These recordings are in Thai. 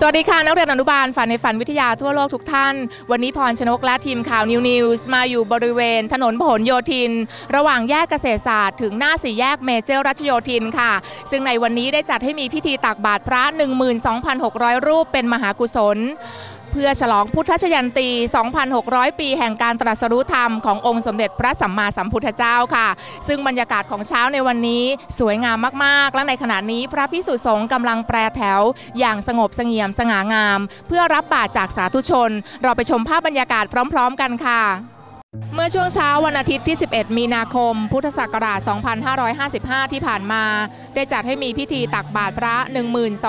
สวัสดีค่ะ นักเรียนอนุบาลฝันในฝันวิทยาทั่วโลกทุกท่าน วันนี้พรชนกและทีมข่าวนิวนิวส์มาอยู่บริเวณ ถนนพหลโยธิน ระหว่างแยกเกษตรศาสตร์ถึงหน้าสี่แยกเมเจอร์รัชโยธินค่ะ ซึ่งในวันนี้ได้จัดให้มีพิธีตักบาตรพระ 12,600 รูปเป็นมหากุศล พื่อฉลองพุทธชยันตี 2,600 ปีแห่งการตรัสรู้ธรรมขององค์สมเด็จพระสัมมาสัมพุทธเจ้าค่ะ ซึ่งบรรยากาศของเช้าในวันนี้สวยงามมาก ๆ และในขณะนี้พระพิสุสงฆ์กำลังแปรแถว อย่างสงบเสงี่ยมสง่างาม เพื่อรับบาตรจากสาธุชน เราไปชมภาพบรรยากาศพร้อม ๆ กันค่ะ เมื่อช่วงเช้าวันอาทิตย์ที่ 11 มีนาคม พุทธศักราช 2555 ที่ผ่านมา ได้จัดให้มีพิธีตักบาตรพระ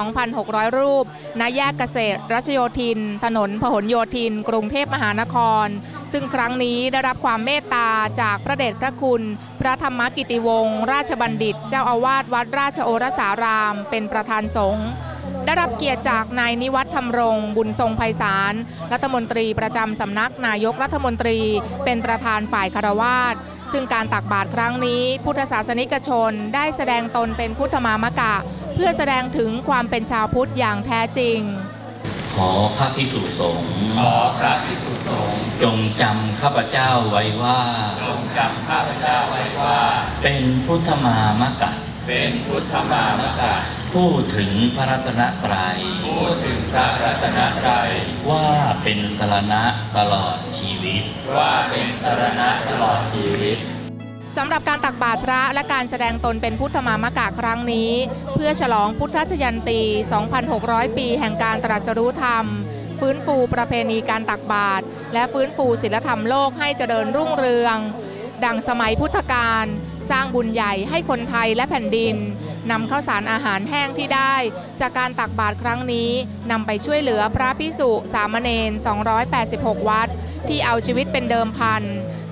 12,600 รูป ณ แยกเกษตร รัชโยธิน ถนนพหลโยธิน กรุงเทพมหานคร ซึ่งครั้งนี้ได้รับความเมตตาจากพระเดชพระคุณ พระธรรมกิติวงศ์ราชบัณฑิต เจ้าอาวาสวัดราชโอรสาราม เป็นประธานสงฆ์ ได้รับเกียรติจากนายนิวัฒน์ธรรมรงบุญทรงไพศาลรัฐมนตรีประจำสำนักนายกรัฐมนตรีเป็นประธานฝ่ายคารวาสซึ่งการตักบาตรครั้งนี้ พุทธศาสนิกชนได้แสดงตนเป็นพุทธมามกะ เพื่อแสดงถึงความเป็นชาวพุทธอย่างแท้จริง ขอพระภิกษุสงฆ์ขอพระภิกษุสงฆ์จงจำข้าพเจ้าไว้ว่าจงจำข้าพเจ้าไว้ว่า เป็นพุทธมามกะ เป็นพุทธมามกะพูดถึงพระรัตนตรัยพูดถึงพระรัตนตรัยว่าเป็นสรณะตลอดชีวิต ว่าเป็นสรณะตลอดชีวิตสำหรับการตักบาตรพระและการแสดงตนเป็นพุทธมามกะครั้งนี้ เพื่อฉลองพุทธชยันตี 2,600 ปีแห่งการตรัสรู้ธรรม ฟื้นฟูประเพณีการตักบาตรและฟื้นฟูศิลธรรมโลกให้เจริญรุ่งเรือง ดังสมัยพุทธกาล สร้างบุญใหญ่ให้คนไทยและแผ่นดินนำข้าวสารอาหารแห้งที่ได้ จากการตักบาตรครั้งนี้นำไปช่วยเหลือพระพิสุสามเณร 286 วัด ที่เอาชีวิตเป็นเดิมพัน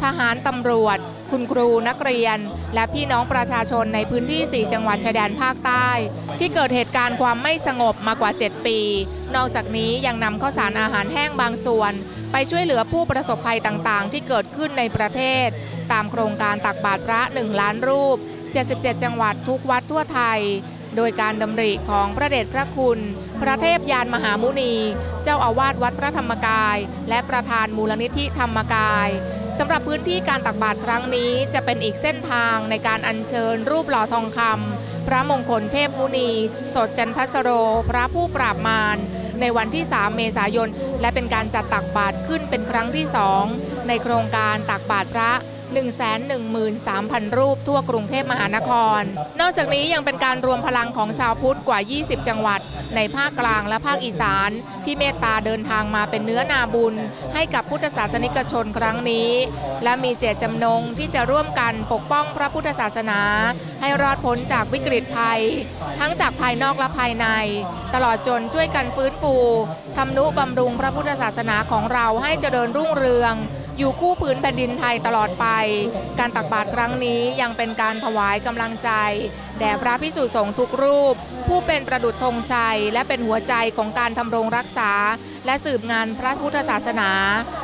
ทหารตำรวจ คุณครูนักเรียน และพี่น้องประชาชนในพื้นที่ 4 จังหวัดชายแดนภาคใต้ ที่เกิดเหตุการณ์ความไม่สงบมากว่า 7 ปี นอกจากนี้ยังนำข้าวสารอาหารแห้งบางส่วน ไปช่วยเหลือผู้ประสบภัยต่างๆ ที่เกิดขึ้นในประเทศ ตามโครงการตักบาตรพระ 1 ล้านรูป 77 จังหวัดทุกวัดทั่วไทย โดยการดำริของพระเดชพระคุณ พระเทพยานมหามุนี เจ้าอาวาสวัดพระธรรมกาย และประธานมูลนิธิธรรมกายสำหรับพื้นที่การตักบาตรครั้งนี้จะเป็นอีกเส้นทางในการอัญเชิญรูปหล่อทองคำพระมงคลเทพมุนี สดจันทสโร พระผู้ปราบมารในวันที่ 3 เมษายน และเป็นการจัดตักบาตรขึ้นเป็นครั้งที่ 2 ในโครงการตักบาตรพระ 113,000 รูปทั่วกรุงเทพมหานคร นอกจากนี้ยังเป็นการรวมพลังของชาวพุทธกว่า 20 จังหวัด ในภาคกลางและภาคอีสาน ที่เมตตาเดินทางมาเป็นเนื้อนาบุญ ให้กับพุทธศาสนิกชนครั้งนี้ และมีเจตจำนงที่จะร่วมกันปกป้องพระพุทธศาสนา ให้รอดพ้นจากวิกฤตภัย ทั้งจากภายนอกและภายใน ตลอดจนช่วยกันฟื้นฟูทำนุบำรุงพระพุทธศาสนาของเราให้เจริญรุ่งเรือง อยู่คู่พื้นแผ่นดินไทยตลอดไป การตักบาตรครั้งนี้ยังเป็นการถวายกำลังใจ แด่พระพิสุสงฆ์ทุกรูป ผู้เป็นประดุจธงชัย และเป็นหัวใจของการทำรงรักษา และสืบงานพระพุทธศาสนา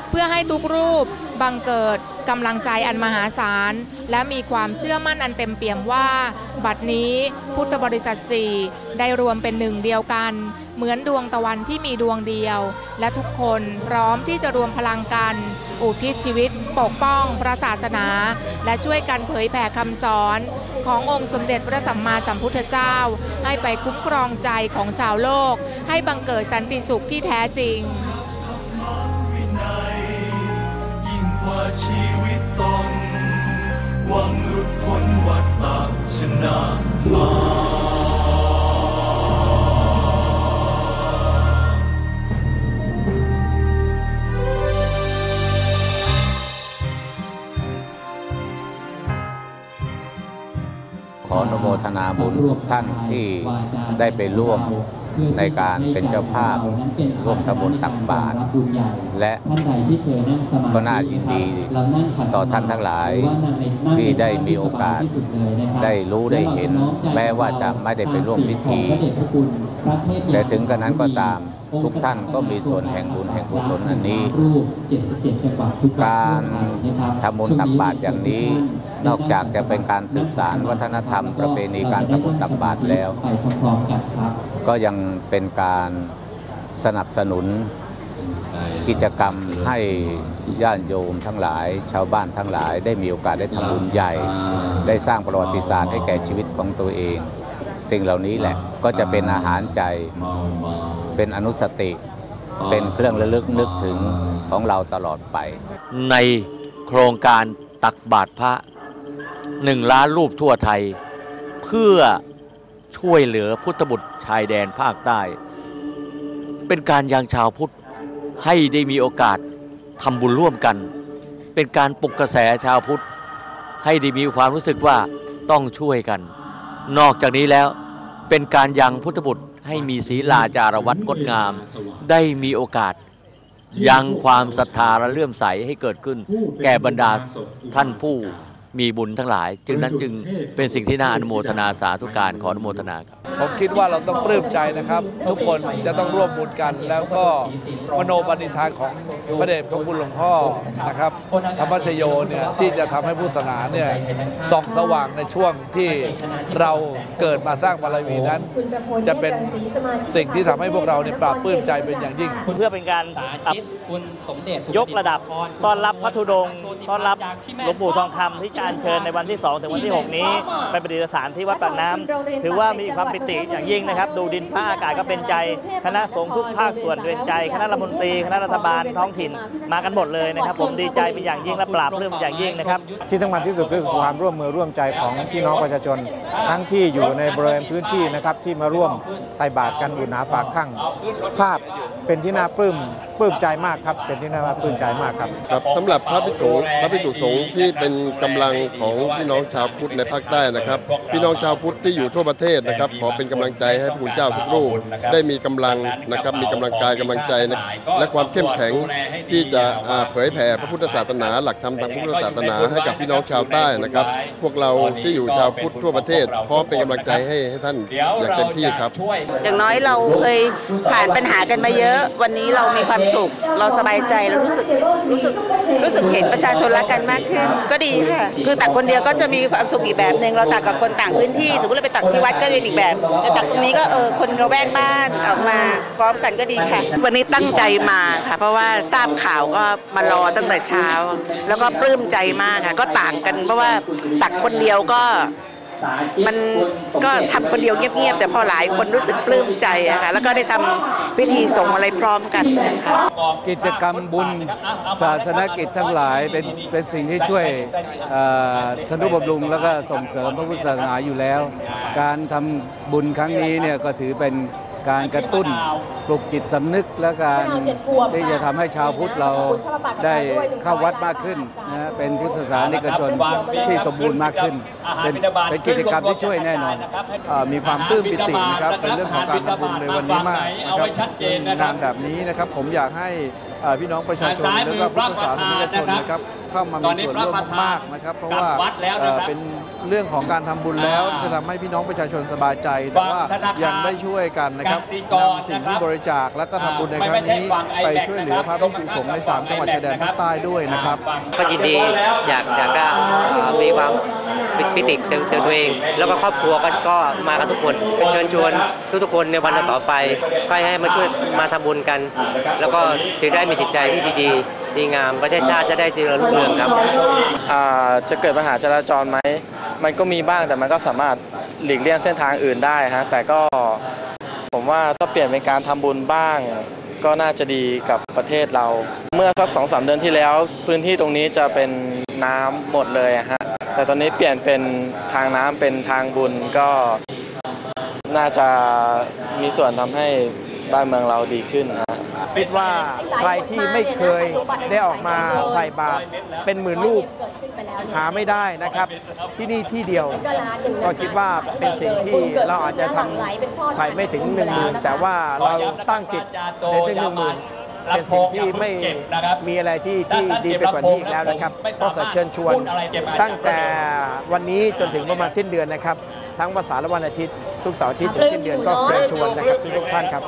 เพื่อให้ทุกรูป บังเกิดกำลังใจอันมหาศาล และมีความเชื่อมั่นอันเต็มเปี่ยมว่า บัดนี้พุทธบริษัทสี่ได้รวมเป็นหนึ่งเดียวกัน เหมือนดวงตะวันที่มีดวงเดียว และทุกคนพร้อมที่จะรวมพลังกัน อุทิศชีวิต ปกป้องพระศาสนา และช่วยกันเผยแผ่คำสอน ขององค์สมเด็จพระสัมมาสัมพุทธเจ้า ให้ไปคุ้มครองใจของชาวโลก ให้บังเกิดสันติสุขที่แท้จริงยิ่งกว่าชีวิตตนหวังหลุดพ้นวัฏฏะชนะมา ขออนุโมทนาบุญทุกท่านที่ได้ไปร่วมในการเป็นเจ้าภาพร่วมทำบุญตักบาตรและก็น่ายินดีต่อท่านทั้งหลายที่ได้มีโอกาสได้รู้ได้เห็น แม้ว่าจะไม่ได้ไปร่วมพิธี แต่ถึงกระนั้นก็ตามทุกท่านก็มีส่วนแห่งบุญแห่งกุศลอันนี้ การทำบุญตักบาตรอย่างนี้ นอกจากจะเป็นการสืบสารวัฒนธรรม ประเพณีการทำบุญตักบาตรแล้ว ก็ยังเป็นการสนับสนุนกิจกรรมให้ญาติโยมทั้งหลาย ชาวบ้านทั้งหลาย ได้มีโอกาสได้ทำบุญใหญ่ ได้สร้างประวัติศาสตร์ให้แก่ชีวิตของตัวเอง สิ่งเหล่านี้แหละก็จะเป็นอาหารใจเป็นอนุสติ เป็นเครื่องระลึกนึกถึงของเราตลอดไป ในโครงการตักบาตรพระ หนึ่งล้านรูปทั่วไทย เพื่อช่วยเหลือพุทธบุตรชายแดนภาคใต้ เป็นการยังชาวพุทธให้ได้มีโอกาสทำบุญร่วมกัน เป็นการปลุกกระแสชาวพุทธ ให้ได้มีความรู้สึกว่าต้องช่วยกัน นอกจากนี้แล้วเป็นการยังพุทธบุตรให้มีศีลาจารวัตงดงาม ได้มีโอกาสยังความศรัทธาและเลื่อมใสให้เกิดขึ้น แก่บรรดาท่านผู้ มีบุญทั้งหลาย จึงนั้นจึงเป็นสิ่งที่น่าอนุโมทนาสาธุการขออนุโมทนาครับผมคิดว่าเราต้องปลื้มใจนะครับ ทุกคนจะต้องร่วมบุญกัน แล้วก็มโนปณิธานของพระเดชพระคุณหลวงพ่อนะครับธรรมชโยเนี่ยที่จะทำให้พุทธศาสนาเนี่ยส่องสว่างในช่วงที่เราเกิดมาสร้างบารมีนั้น จะเป็นสิ่งที่ทำให้พวกเราเนี่ยปราบปลื้มใจเป็นอย่างยิ่ง เพื่อเป็นการอัพยกระดับต้อนรับพระธุดงค์ต้อนรับหลวงปู่ทองคำที่จะอัญเชิญในวันที่ 2 ถึงวันที่ 6 นี้ ไปประดิษฐานที่วัดปากน้ำถือว่ามีความปิติอย่างยิ่งนะครับ ดูดินฟ้าอากาศก็เป็นใจ คณะสงฆ์ทุกภาคส่วนเป็นใจ คณะรัฐมนตรีคณะรัฐบาลท้องถิ่นมากันหมดเลยนะครับ ผมดีใจเป็นอย่างยิ่งและปราบปลื้มเป็นอย่างยิ่งนะครับ ที่สำคัญที่สุดก็คือความร่วมมือร่วมใจของพี่น้องประชาชน ทั้งที่อยู่ในบริเวณพื้นที่นะครับที่มาร่วมใส่บาตรกันอุ่นหนาฝากข้างภาพเป็นที่น่าปลื้มปลื้มใจมากครับ เป็นที่น่าปลื้มใจมากครับครับสำหรับพระภิกษุพระภิกษุสงฆ์ที่เป็นกำลังของพี่น้องชาวพุทธในภาคใต้นะครับ พี่น้องชาวพุทธที่อยู่ทั่วประเทศนะครับขอเป็นกำลังใจให้พระคุณเจ้าทุกรูปได้มีกำลังนะครับมีกำลังกายกำลังใจนะและความเข้มแข็งที่จะอ่าเผยแผ่พระพุทธศาสนา หลักธรรมทางพระพุทธศาสนาให้กับพี่น้องชาวใต้นะครับ พวกเราที่อยู่ชาวพุทธทั่วประเทศพร้อมเป็นกำลังใจให้ให้ท่านอย่างเต็มที่ครับ อย่างน้อยเราเคยผ่านปัญหากันมาเยอะ วันนี้เรามีความสุข เราสบายใจเรารู้สึกรู้สึกรู้สึกเห็นประชาชนรักกันมากขึ้น ก็ดีค่ะคือตักคนเดียวก็จะมีความสุขอีกแบบหนึ่งเราตักกับคนต่างพื้นที่สมมติเราไปตักที่วัดก็จะเป็นอีกแบบแต่ตักตรงนี้ก็เออคนเราแวกบ้านออกมาพร้อมกันก็ดีค่ะ วันนี้ตั้งใจมาค่ะ เพราะว่าทราบข่าวก็มารอตั้งแต่เช้า แล้วก็ปลื้มใจมากค่ะ ก็ต่างกันเพราะว่าตักคนเดียวก็ มันก็ทำคนเดียวเงียบๆแต่พอหลายคนรู้สึกปลื้มใจอะค่ะแล้วก็ได้ทำพิธีส่งอะไรพร้อมกันนะคะกิจกรรมบุญศาสนกิจทั้งหลายเป็นเป็นสิ่งที่ช่วยเอ่อทนุบำรุงแล้วก็ส่งเสริมพระพุทธศาสนาอยู่แล้ว การทำบุญครั้งนี้เนี่ยก็ถือเป็น การกระตุ้นปลุกจิตสำนึกและการที่จะทำให้ชาวพุทธเราได้เข้าวัดมากขึ้นนะเป็นพุทธศาสนิกชนที่สมบูรณ์มากขึ้น เป็นเป็นกิจกรรมที่ช่วยแน่นอนมีความปลื้มปิตินะครับเป็นเรื่องของการทำบุญในวันนี้มากนะครับงานแบบนี้นะครับผมอยากให้เอ่อพี่น้องประชาชนและก็พุทธศาสนิกชนนะครับเข้ามามีส่วนร่วมมากๆนะครับ เพราะว่าเอ่อเป็น เรื่องของการทำบุญแล้วจะทำให้พี่น้องประชาชนสบายใจ แต่ว่ายังได้ช่วยกันนะครับนำสิ่งที่บริจาคและก็ทำบุญในครั้งนี้ ไปช่วยเหลือพระภิกษุสงฆ์ในสามจังหวัดชายแดนภาคใต้ด้วยนะครับก็ยินดีอยากอยากจะเอ่อมีความปิติเตือนตัวเอง แล้วก็ครอบครัวก็ก็มากันทุกคนเชิญชวนทุกๆคนในวันต่อไปก็ให้มาช่วยมาทำบุญกัน แล้วก็จะได้มีจิตใจที่ดีๆดีงามประเทศชาติจะได้เจริญรุ่งเรืองครับอ่าจะเกิดปัญหาจราจรไหม มันก็มีบ้างแต่มันก็สามารถหลีกเลี่ยงเส้นทางอื่นได้ฮะแต่ก็ผมว่าถ้าเปลี่ยนเป็นการทำบุญบ้าง ก็น่าจะดีกับประเทศเรา เมื่อสักสองสามเดือนที่แล้ว พื้นที่ตรงนี้จะเป็นน้ำหมดเลยฮะแต่ตอนนี้เปลี่ยนเป็นทางน้ำเป็นทางบุญก็น่าจะมีส่วนทำให้บ้านเมืองเราดีขึ้นฮะคิดว่าใครที่ไม่เคยได้ออกมาใส่บาตรเป็นหมื่นรูป หาไม่ได้นะครับที่นี่ที่เดียว ก็คิดว่าเป็นสิ่งที่เราอาจจะทำใส่ไม่ถึงหนึ่งหมื่นแต่ว่าเราตั้งจิตในถึงหนึ่งหมื่นเป็นสิ่งที่ไม่มีอะไรที่ที่ดีไปกว่านี้อีกแล้วนะครับก็ขอเชิญชวน ตั้งแต่วันนี้จนถึงประมาณสิ้นเดือนนะครับ ทั้งภาษาและวันอาทิตย์ ทุกเสาร์อาทิตย์ถึงสิ้นเดือนก็เชิญชวนนะครับทุกๆท่านครับ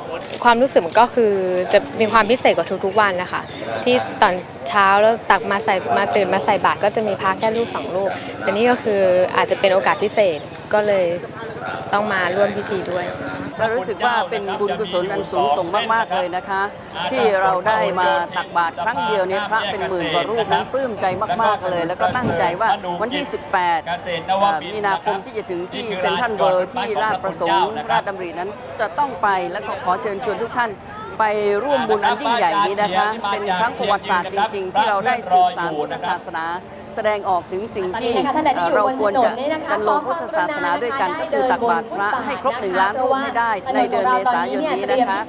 ความรู้สึกมันก็คือจะมีความพิเศษกว่าทุกๆวันนะคะที่ตอนเช้าแล้วตักมาใส่มาตื่นมาใส่บาตรก็จะมีพระแค่รูปสองรูปแต่นี่ก็คืออาจจะเป็นโอกาสพิเศษก็เลยต้องมาร่วมพิธีด้วย เรารู้สึกว่าเป็นบุญกุศลอันสูงส่งมากๆเลยนะคะ ที่เราได้มาตักบาตรครั้งเดียวเนี่ยพระเป็นหมื่นกว่ารูปนั้นปลื้มใจมากๆเลย แล้วก็ตั้งใจว่าวันที่ 18 มีนาคมที่จะถึงที่เซ็นทรัลเวิลด์ที่ราชประสงค์ราชดำรินั้นจะต้องไปแล้วก็ขอเชิญชวนทุกท่านไปร่วมบุญอันยิ่งใหญ่นี้นะคะ เป็นครั้งประวัติศาสตร์จริง ๆ ที่เราได้สืบสานพุทธศาสนา แสดงออกถึงสิ่งที่เราควรจะจันลงพุทธศาสนาด้วยกันก็คือตักบาตรพระให้ครบหนึ่งล้านรูปให้ได้ ในเดือนเมษายนนี้นะคะ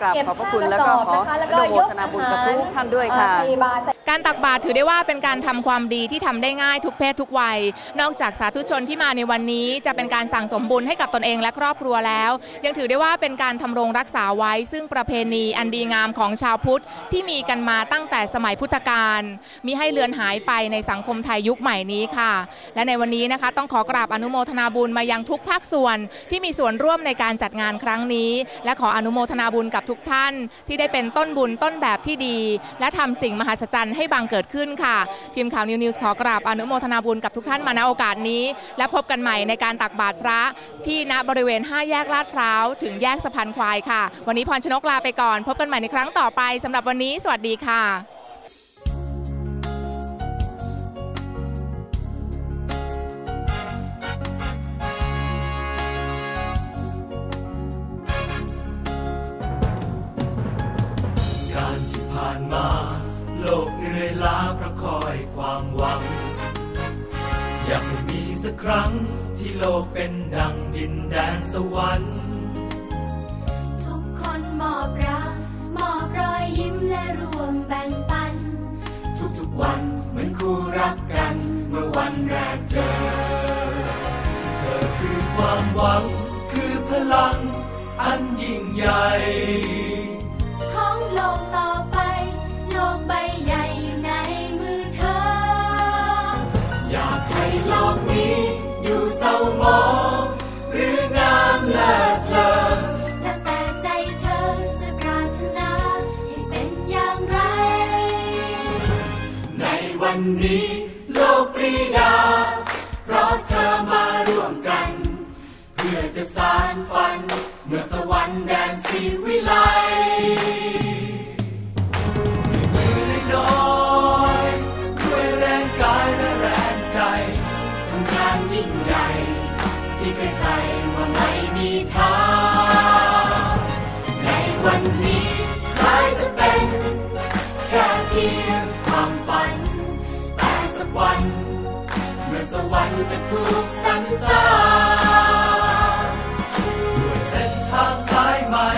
กราบขอบพระคุณแล้วก็ขออนุโมทนาบุญกับทุกท่านด้วยค่ะ การตักบาตรถือได้ว่าเป็นการทำความดีที่ทำได้ง่ายทุกเพศทุกวัย นอกจากสาธุชนที่มาในวันนี้จะเป็นการสั่งสมบุญให้กับตนเองและครอบครัวแล้ว ยังถือได้ว่าเป็นการทำรงรักษาไว้ ซึ่งประเพณีอันดีงามของชาวพุทธที่มีกันมาตั้งแต่สมัยพุทธกาลมีให้เลือนหายไปในสังคมไทยยุคใหม่นี้ค่ะ และในวันนี้นะคะต้องขอกราบอนุโมทนาบุญมายังทุกภาคส่วนที่มีส่วนร่วมในการจัดงานครั้งนี้ และขออนุโมทนาบุญกับทุกท่าน ที่ได้เป็นต้นบุญต้นแบบที่ดี และทำสิ่งมหัศจรรย์ให้บังเกิดขึ้นค่ะ ทีมข่าวนิวนิวส์ขอกราบอนุโมทนาบุญกับทุกท่านมาณโอกาสนี้ และพบกันใหม่ในการตักบาตรพระที่ณบริเวณ 5 แยกลาดพร้าวถึงแยกสะพานควายค่ะ วันนี้พรชนกลาไปก่อน พบกันใหม่ในครั้งต่อไปสำหรับวันนี้ สวัสดีค่ะานมา ราะคอยความหวัง อยากให้มีสักครั้งที่โลกเป็นดังดินแดนสวรรค์ ทุกคนมอบรักมอบรอยยิ้มและรวมแบ่งปัน ทุกๆวันเหมือนคู่รักกัน เมื่อวันแรกเจอ เธอคือความหวังคือพลังอันยิ่งใหญ่ นี้ โลกปรีดา เพราะเธอมาร่วมกัน เพื่อจะสารฝัน เมื่อสวรรค์แดนสีวิไลด้วยมือน้อยๆด้วยแรงกายและแรงใจทำงานยิ่งใหญ่ ที่ใครๆว่าไม่มีทางในวันนี้ใครจะเป็น แค่เพียง วันเมื่อสวรรค์จะถูกสรรสร้างด้วยเส้นทางสายใหม่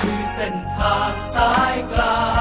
คือเส้นทางสายกลาง